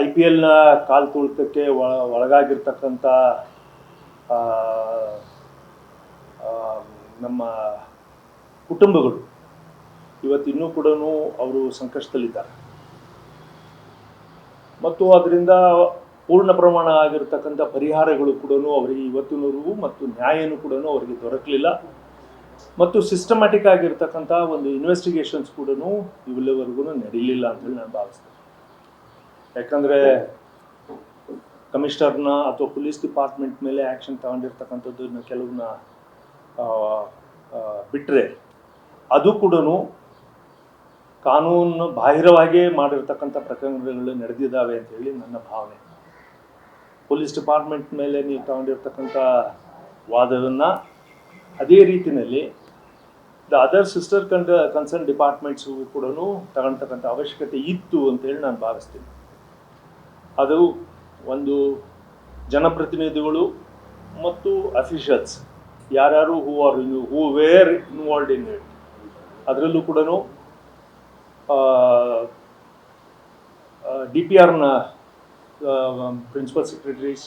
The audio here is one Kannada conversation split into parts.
ಐ ಪಿ ಎಲ್ನ ಕಾಲು ತುಳಿತಕ್ಕೆ ಒಳ, ಒಳಗಾಗಿರ್ತಕ್ಕಂಥ ನಮ್ಮ ಕುಟುಂಬಗಳು ಇವತ್ತಿನ್ನೂ ಕೂಡ ಅವರು ಸಂಕಷ್ಟದಲ್ಲಿದ್ದಾರೆ. ಮತ್ತು ಅದರಿಂದ ಪೂರ್ಣ ಪ್ರಮಾಣ ಆಗಿರತಕ್ಕಂಥ ಪರಿಹಾರಗಳು ಕೂಡ ಅವರಿಗೆ ಇವತ್ತಿನವರೆಗೂ ಮತ್ತು ನ್ಯಾಯನೂ ಕೂಡ ಅವರಿಗೆ ದೊರಕಲಿಲ್ಲ. ಮತ್ತು ಸಿಸ್ಟಮ್ಯಾಟಿಕ್ ಆಗಿರ್ತಕ್ಕಂಥ ಒಂದು ಇನ್ವೆಸ್ಟಿಗೇಷನ್ಸ್ ಕೂಡ ಇವೆಲ್ಲವರೆಗೂ ನಡೀಲಿಲ್ಲ ಅಂತೇಳಿ ನಾನು ಭಾವಿಸ್ತೇನೆ. ಯಾಕಂದರೆ ಕಮಿಷನರ್ನ ಅಥವಾ ಪೊಲೀಸ್ ಡಿಪಾರ್ಟ್ಮೆಂಟ್ ಮೇಲೆ ಆ್ಯಕ್ಷನ್ ತಗೊಂಡಿರ್ತಕ್ಕಂಥದ್ದು ಕೆಲವನ್ನ ಬಿಟ್ಟರೆ ಅದು ಕೂಡ ಕಾನೂನು ಬಾಹಿರವಾಗಿ ಮಾಡಿರ್ತಕ್ಕಂಥ ಪ್ರಕರಣಗಳು ನಡೆದಿದ್ದಾವೆ ಅಂತ ಹೇಳಿ ನನ್ನ ಭಾವನೆ. ಪೊಲೀಸ್ ಡಿಪಾರ್ಟ್ಮೆಂಟ್ ಮೇಲೆ ನೀವು ತಗೊಂಡಿರ್ತಕ್ಕಂಥ ವಾದವನ್ನು ಅದೇ ರೀತಿಯಲ್ಲಿ ದ ಅದರ್ ಸಿಸ್ಟರ್ ಕಂಡ ಕನ್ಸರ್ನ್ ಡಿಪಾರ್ಟ್ಮೆಂಟ್ಸ್ ಕೂಡ ತಗೊಳ್ತಕ್ಕಂಥ ಅವಶ್ಯಕತೆ ಇತ್ತು ಅಂತೇಳಿ ನಾನು ಭಾವಿಸ್ತೀನಿ. ಅದು ಒಂದು ಜನಪ್ರತಿನಿಧಿಗಳು ಮತ್ತು ಅಫಿಷಿಯಲ್ಸ್. ಯಾರ್ಯಾರು who are who were involved in it ಅದರಲ್ಲೂ ಕೂಡ ಡಿ ಪಿ ಆರ್ನ ಪ್ರಿನ್ಸಿಪಲ್ ಸೆಕ್ರೆಟರೀಸ್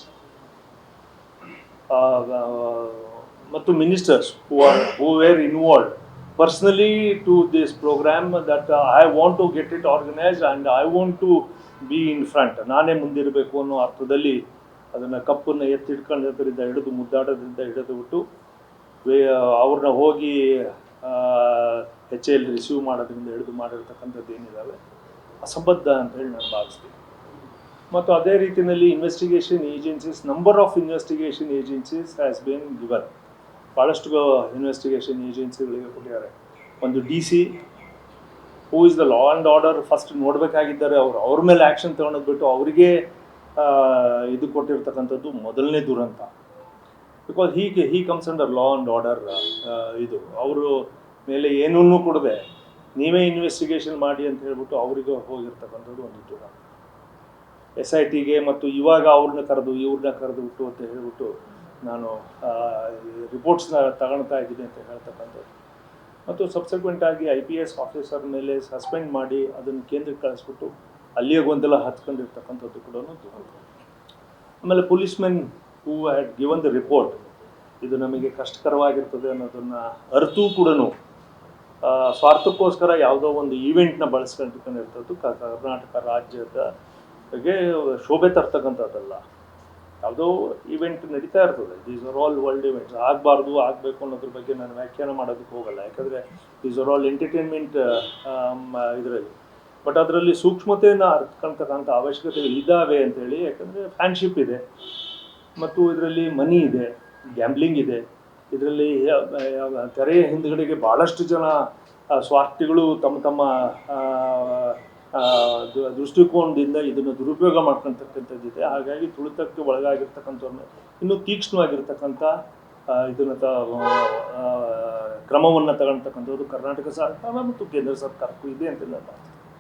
ಮತ್ತು ministers who are who were involved personally to this program that I want to get it organised and I want to be in front ನಾನೇ ಮುಂದಿರಬೇಕು ಅನ್ನೋ ಅರ್ಥದಲ್ಲಿ ಅದನ್ನು ಕಪ್ಪನ್ನು ಎತ್ತಿಡ್ಕೊಳ್ಳೋದ್ರಿಂದ ಹಿಡಿದು ಮುದ್ದಾಡೋದ್ರಿಂದ ಹಿಡಿದು ಬಿಟ್ಟು ಅವ್ರನ್ನ ಹೋಗಿ ಹೆಚ್ ಎಲ್ ರಿಸೀವ್ ಮಾಡೋದ್ರಿಂದ ಹಿಡಿದು ಮಾಡಿರ್ತಕ್ಕಂಥದ್ದು ಏನಿದ್ದಾವೆ ಅಸಂಬದ್ಧ ಅಂತ ಹೇಳಿ ನಾನು ಭಾವಿಸ್ತೀನಿ. ಮತ್ತು ಅದೇ ರೀತಿಯಲ್ಲಿ investigation agencies number of investigation agencies has been given ಭಾಳಷ್ಟು ಇನ್ವೆಸ್ಟಿಗೇಷನ್ ಏಜೆನ್ಸಿಗಳಿಗೆ ಕೊಟ್ಟಿದ್ದಾರೆ. ಒಂದು D C who is the law and order first ನೋಡಬೇಕಾಗಿದ್ದಾರೆ ಅವರು ಅವ್ರ ಮೇಲೆ ಆ್ಯಕ್ಷನ್ ತೊಗೊಳೋದು ಬಿಟ್ಟು ಅವರಿಗೆ ಇದು ಕೊಟ್ಟಿರ್ತಕ್ಕಂಥದ್ದು ಮೊದಲನೇ ದುರಂತ. ಬಿಕಾಸ್ ಹೀಗೆ he comes under law and order ಇದು. ಅವರು ಮೇಲೆ ಏನನ್ನೂ ಕೊಡದೆ ನೀವೇ ಇನ್ವೆಸ್ಟಿಗೇಷನ್ ಮಾಡಿ ಅಂತ ಹೇಳ್ಬಿಟ್ಟು ಅವರಿಗೆ ಹೋಗಿರ್ತಕ್ಕಂಥದ್ದು ಒಂದು ದುರಂತ. ಎಸ್ ಐ ಟಿಗೆ ಮತ್ತು ಇವಾಗ ಅವ್ರನ್ನ ಕರೆದು, ಇವ್ರನ್ನ ಕರೆದು ಬಿಟ್ಟು ಅಂತ ಹೇಳ್ಬಿಟ್ಟು ನಾನು ರಿಪೋರ್ಟ್ಸ್ನ ತಗೊಳ್ತಾ ಇದ್ದೀನಿ ಅಂತ ಹೇಳ್ತಕ್ಕಂಥದ್ದು. ಮತ್ತು ಸಬ್ಸೆಕ್ವೆಂಟ್ ಆಗಿ ಐ ಪಿ ಎಸ್ ಆಫೀಸರ್ ಮೇಲೆ ಸಸ್ಪೆಂಡ್ ಮಾಡಿ ಅದನ್ನು ಕೇಂದ್ರಕ್ಕೆ ಕಳಿಸ್ಬಿಟ್ಟು ಅಲ್ಲಿಯೇ ಗೊಂದಲ ಹತ್ಕೊಂಡಿರ್ತಕ್ಕಂಥದ್ದು ಕೂಡ ಆಮೇಲೆ policemen who had given the report ಇದು ನಮಗೆ ಕಷ್ಟಕರವಾಗಿರ್ತದೆ ಅನ್ನೋದನ್ನು ಅರ್ಥೂ ಕೂಡ ಸ್ವಾರ್ಥಕ್ಕೋಸ್ಕರ ಯಾವುದೋ ಒಂದು ಈವೆಂಟ್ನ ಬಳಸ್ಕೊಂಡಿರ್ತದ್ದು ಕ- ಕರ್ನಾಟಕ ರಾಜ್ಯದ ಶೋಭೆ ತರ್ತಕ್ಕಂಥದ್ದಲ್ಲ. ಯಾವುದೋ ಇವೆಂಟ್ ನಡೀತಾ ಇರ್ತದೆ. These are all world events ಆಗಬಾರ್ದು, ಆಗಬೇಕು ಅನ್ನೋದ್ರ ಬಗ್ಗೆ ನಾನು ವ್ಯಾಖ್ಯಾನ ಮಾಡೋದಕ್ಕೆ ಹೋಗಲ್ಲ. ಯಾಕಂದರೆ ದೀಸ್ ಆರ್ ಆಲ್ ಎಂಟರ್ಟೈನ್ಮೆಂಟ್ ಇದರಲ್ಲಿ. ಬಟ್ ಅದರಲ್ಲಿ ಸೂಕ್ಷ್ಮತೆಯನ್ನು ಅರ್ಥಕೊಳ್ತಕ್ಕಂಥ ಅವಶ್ಯಕತೆಗಳು ಇದ್ದಾವೆ ಅಂತೇಳಿ, ಯಾಕಂದರೆ ಫ್ಯಾನ್ಶಿಪ್ ಇದೆ. ಮತ್ತು ಇದರಲ್ಲಿ ಮನಿ ಇದೆ ಗ್ಯಾಂಬ್ಲಿಂಗ್ ಇದೆ. ಇದರಲ್ಲಿ ತೆರೆಯ ಹಿಂದ್ಗಡೆಗೆ ಭಾಳಷ್ಟು ಜನ ಸ್ವಾರ್ಥಿಗಳು ತಮ್ಮ ತಮ್ಮ ದೃಷ್ಟಿಕೋನದಿಂದ ಇದನ್ನು ದುರುಪಯೋಗ ಮಾಡ್ಕೊಳ್ತಕ್ಕಂಥದ್ದಿದೆ ಹಾಗಾಗಿ ತುಳಿತಕ್ಕೆ ಒಳಗಾಗಿರ್ತಕ್ಕಂಥವ್ರನ್ನ ಇನ್ನೂ ತೀಕ್ಷ್ಣವಾಗಿರ್ತಕ್ಕಂಥ ಇದನ್ನು ತ ಕ್ರಮವನ್ನು ತಗೊಳ್ತಕ್ಕಂಥದ್ದು ಕರ್ನಾಟಕ ಸರ್ಕಾರ ಮತ್ತು ಕೇಂದ್ರ ಸರ್ಕಾರಕ್ಕೂ ಇದೆ ಅಂತ ನಾನು.